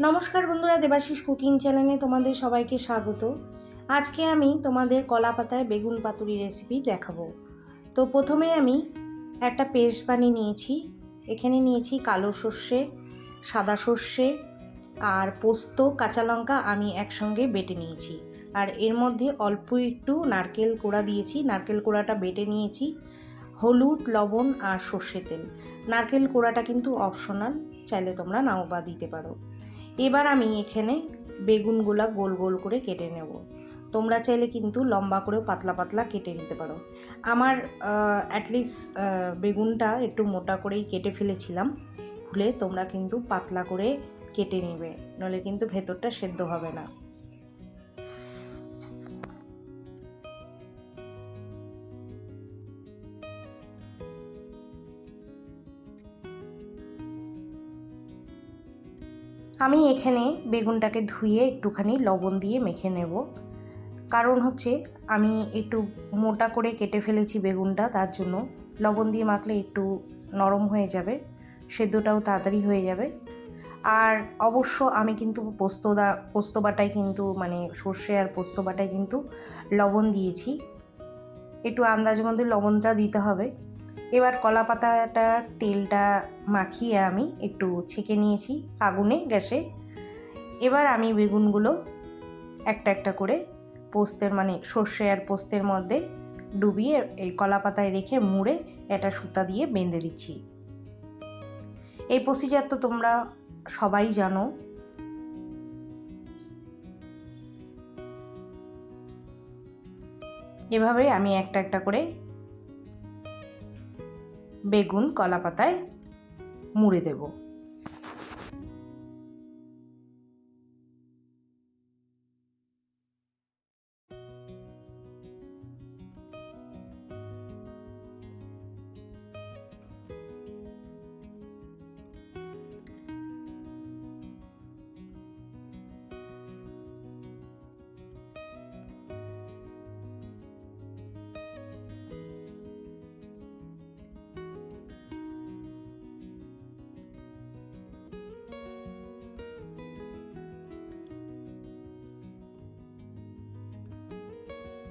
নমস্কার বন্ধুরা, দেবাশিস কুকিং চ্যানেলে তোমাদের সবাইকে স্বাগত। আজকে আমি তোমাদের কলা পাতায় বেগুন পাতুরি রেসিপি দেখাবো। তো প্রথমে আমি একটা পেস্ট বানিয়ে নিয়েছি। এখানে নিয়েছি কালো সর্ষে, সাদা সর্ষে আর পোস্ত, কাঁচা লঙ্কা আমি একসঙ্গে বেটে নিয়েছি। আর এর মধ্যে অল্প একটু নারকেল কোড়া দিয়েছি। নারকেল কোড়াটা বেটে নিয়েছি। হলুদ, লবণ আর সর্ষে তেল। নারকেল কোড়াটা কিন্তু অপশনাল চাইলে তোমরা নাও বা দিতে পারো। এবার আমি এখানে বেগুনগুলা গোল গোল করে কেটে নেব। তোমরা চাইলে কিন্তু লম্বা করেও পাতলা পাতলা কেটে নিতে পারো। আমার অ্যাটলিস্ট বেগুনটা একটু মোটা করেই কেটে ফেলেছিলাম। ভুলে তোমরা কিন্তু পাতলা করে কেটে নেবে নলে কিন্তু ভেতরটা সেদ্ধ হবে না। আমি এখানে বেগুনটাকে ধুয়ে একটুখানি লবণ দিয়ে মেখে নেব। কারণ হচ্ছে আমি একটু মোটা করে কেটে ফেলেছি বেগুনটা, তার জন্য লবণ দিয়ে মাখলে একটু নরম হয়ে যাবে, সেদ্ধটাও তাড়াতাড়ি হয়ে যাবে। আর অবশ্য আমি কিন্তু পোস্তদা পোস্ত বাটায় কিন্তু মানে সর্ষে আর পোস্ত বাটায় কিন্তু লবণ দিয়েছি। একটু আন্দাজ মধ্যে লবণটা দিতে হবে। এবার কলা পাতাটা, তেলটা মাখিয়ে আমি একটু ছেঁকে নিয়েছি আগুনে, গ্যাসে। এবার আমি বেগুনগুলো একটা একটা করে পোস্তের মানে সর্ষে আর পোস্তের মধ্যে ডুবিয়ে এই কলা পাতায় রেখে মুড়ে এটা সুতা দিয়ে বেঁধে দিচ্ছি। এই প্রসিজার তো তোমরা সবাই জানো। এভাবে আমি একটা একটা করে বেগুন কলা পাতায় মুড়ে দেব।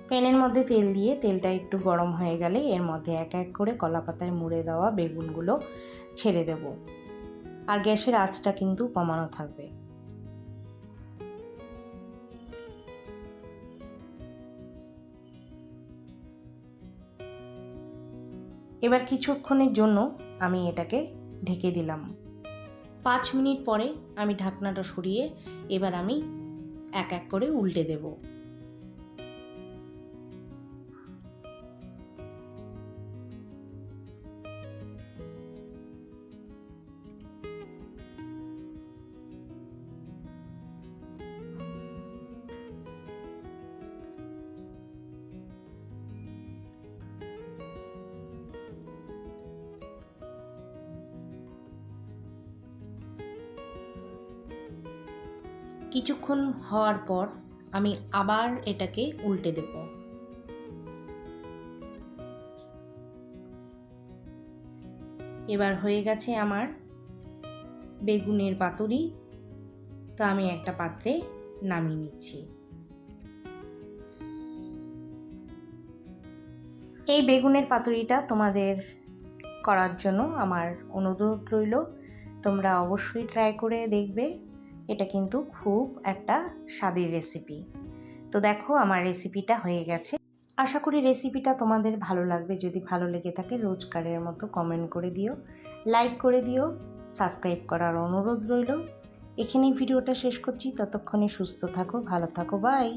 প্যানের মধ্যে তেল দিয়ে তেলটা একটু গরম হয়ে গেলে এর মধ্যে এক এক করে কলা পাতায় মুড়ে দেওয়া বেগুনগুলো ছেড়ে দেব। আর গ্যাসের আঁচটা কিন্তু কমানো থাকবে। এবার কিছুক্ষণের জন্য আমি এটাকে ঢেকে দিলাম। পাঁচ মিনিট পরে আমি ঢাকনাটা সরিয়ে এবার আমি এক এক করে উল্টে দেবো। কিছুক্ষণ হওয়ার পর আমি আবার এটাকে উল্টে দেব। এবার হয়ে গেছে আমার বেগুনের পাতুরি। তো আমি একটা পাত্রে নামিয়ে নিচ্ছি। এই বেগুনের পাতুরিটা তোমাদের করার জন্য আমার অনুরোধ রইল। তোমরা অবশ্যই ট্রাই করে দেখবে। এটা কিন্তু খুব একটা স্বাদের রেসিপি তো দেখো আমার রেসিপিটা হয়ে গেছে। আশা করি রেসিপিটা তোমাদের ভালো লাগবে। যদি ভালো লেগে থাকে রোজকারের মতো কমেন্ট করে দিও লাইক করে দিও সাবস্ক্রাইব করার অনুরোধ রইল। এখানেই ভিডিওটা শেষ করছি। ততক্ষণে সুস্থ থাকো, ভালো থাকো বাই